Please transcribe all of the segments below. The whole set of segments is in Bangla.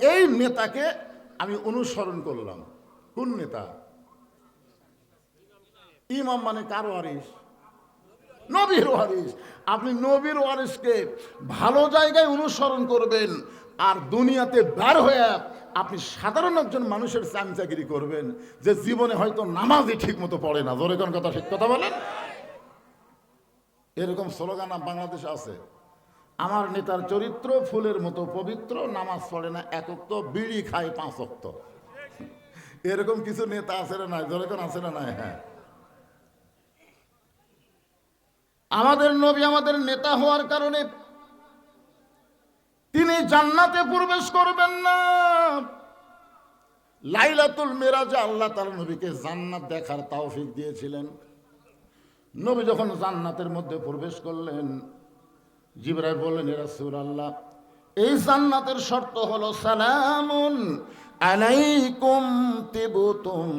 এই নেতাকে আমি অনুসরণ করলাম। কোন নেতা? ইমাম মানে কার ওয়ারিস নবীর ওয়ারিস আপনি নবীর ওয়ারিসকে ভালো জায়গায় অনুসরণ করবেন আর দুনিয়াতে বার হয়ে আপনি সাধারণ একজন মানুষের চামচাগিরি করবেন যে জীবনে হয়তো নামাজই ঠিক মতো পড়ে না। জোরে কোন কথা ঠিক কথা বলেন? এরকম স্লোগান বাংলাদেশে আছে। আমার নেতার চরিত্র ফুলের মতো পবিত্র, নামাজ পড়ে না একক তো বিড়ি খায় পাঁচ অক্ত। এরকম কিছু নেতা আছে না নাই? যেরকম আছে না নাই? হ্যাঁ। আমাদের নবী আমাদের নেতা হওয়ার কারণে তিনি জান্নাতে প্রবেশ করবেন না। লাইলাতুল মেরাজে আল্লাহ তার নবীকে জান্নাত দেখার তাওফিক দিয়েছিলেন। নবী যখন জান্নাতের মধ্যে প্রবেশ করলেন জিবরাই বললেন রাসূল আল্লাহ এই জান্নাতের শর্ত হলো সালামুন আলাইকুম তিবতুম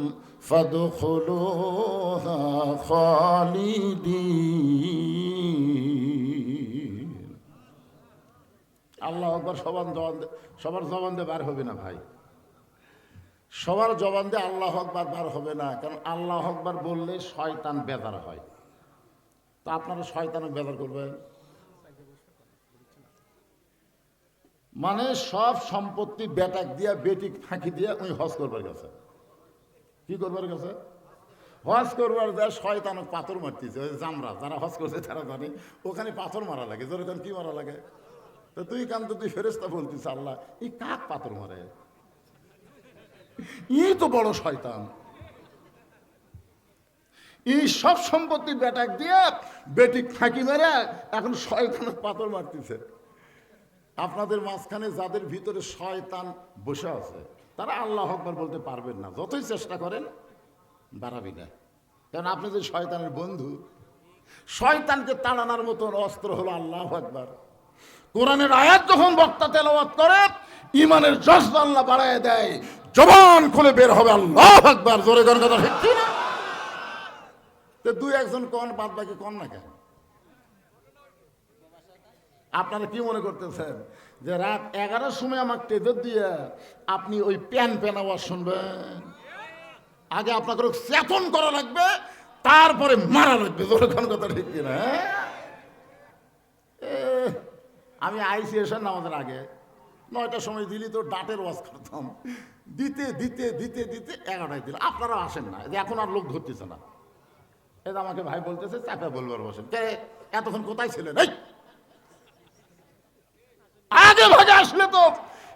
আল্লাহ আকবার, সবার জবান সবার জবান দিয়ে বার হবে না ভাই। সবার জবান দিয়ে আল্লাহ আকবার বার হবে না, কারণ আল্লাহ আকবার বললে শয়তান বেদার হয়। তা আপনারা শয়তানক বেদার করবেন? মানে সব সম্পত্তি বেটাক দিয়া, বেটিক ফাঁকি দিয়া ওই হজ করবার গেছে। কি করবার গেছে? হজ করবার যায় শয়তানক পাথর মারতেছে, ওই জামরা, যারা হজ করছে তারা জানে, ওখানে পাথর মারা লাগে যেরকম কি মারা লাগে? তো তুই তো তুই ফেরেস্তা বলতিস, আল্লাহ, এই কাক পাথর মারে? ই তো বড় শয়তান। এই সব সম্পত্তি বেটাক দিয়ে, বেটিক ফাঁকি মেরে এখন শয়তানের পাথর মারতেছে। আপনাদের মাঝখানে যাদের ভিতরে শয়তান বসে আছে, তারা আল্লাহ আকবার বলতে পারবেন না। যতই চেষ্টা করেন, বাড়াবি না। কারণ আপনি যে শয়তানের বন্ধু, শয়তানকে তাড়ানোর মতন অস্ত্র হলো আল্লাহ আকবার। কোরআনের আয়াত যখন বক্তা তেলাওয়াত করে ইমানের জজ্ব আল্লাহ বাড়ায় দেয়, জবান খুলে বের হবে আল্লাহ আকবার। জোরে জোরে কথা ঠিক না তো দুই একজন কন বাদ বাকি কন না কেন? আপনারা কি মনে করতেছেন যে রাত এগারোর সময় আমার টেজর দিয়ে আপনি ওই প্যান প্যান আওয়াজ শুনবেন? আগে আপনাকে চেতন করা লাগবে, তারপরে মারা লাগবে। কথা ঠিক কিনা হ্যাঁ? আমি আইসি এসে নামাজের আগে নয়টার সময় দিলি তো ডাটের ওয়াজ করতাম। দিতে দিতে দিতে দিতে এগারোটায় দিল আপনারা আসেন না এখন আর লোক ধরতেছে না। যে আমাকে ভাই বলতেছে, চাপা বলবার বসেন। এতক্ষণ কোথায় ছিলেন? এই আগে ভাগে আসলে তো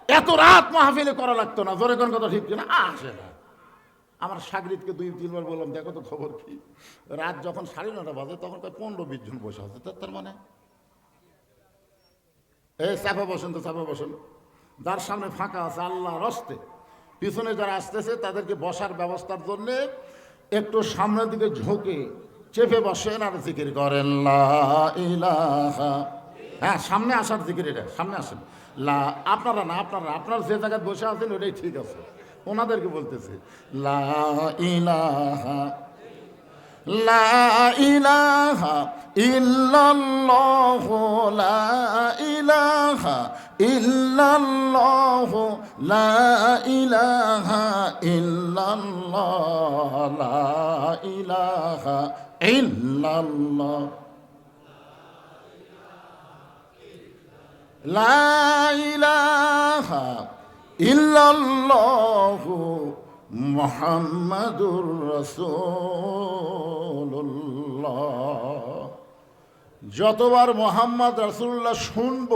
এত রাত মাহফিলে করা লাগতো না। জোরে কথা ঠিক না আসে না। আমার সাগরিদকে দুই, তিনবার বললাম, দেখো তো খবর কি? রাত যখন সাড়ে নটা বাজে, তখন প্রায় পনেরো, বিশ জন বসে আছে। তার- মানে? এই চাপা বসেন তো, চাপা বসেন। যার সামনে ফাঁকা আছে আল্লাহ রস্তে পিছনে যারা আসতেছে, তাদেরকে বসার ব্যবস্থার জন্য একটু সামনের দিকে ঝুঁকে চেপে বসেন আর জিকির করেন, লা হ্যাঁ সামনে আসার জিকির এটা, সামনে আসেন। লা, আপনারা না, আপনারা আপনারা যে জায়গায় বসে আছেন, ওটাই ঠিক আছে। ওনাদেরকে বলতেছে, লা ইলাহা লা ইলাহা লা ইলাহা লা ইলাহা লা ইলাহা লা ইলাহা ইল্লাল্লাহু মুহাম্মাদুর রাসূলুল্লাহ। যতবার মোহাম্মদ রসুল্লাহ শুনব,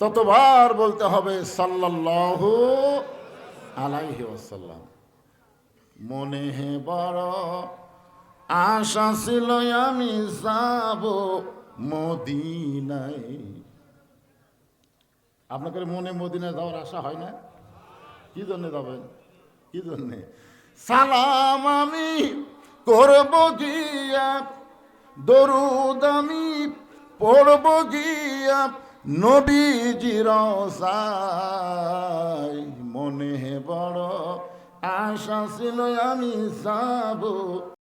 ততবার বলতে হবে সাল্লাল্লাহু আলাইহি ওয়াসাল্লাম। মনে হে বড় আশা ছিল আমি যাব মদিনায়। আপনাদের মনে মদিনায় যাওয়ার আশা হয় না? কি জন্যে যাবেন? কি জন্যে? সালাম আমি করব গিয়া, দরুদ আমি পড়ব গিয়া সাই মনে বড় আশা ছিল আমি যাব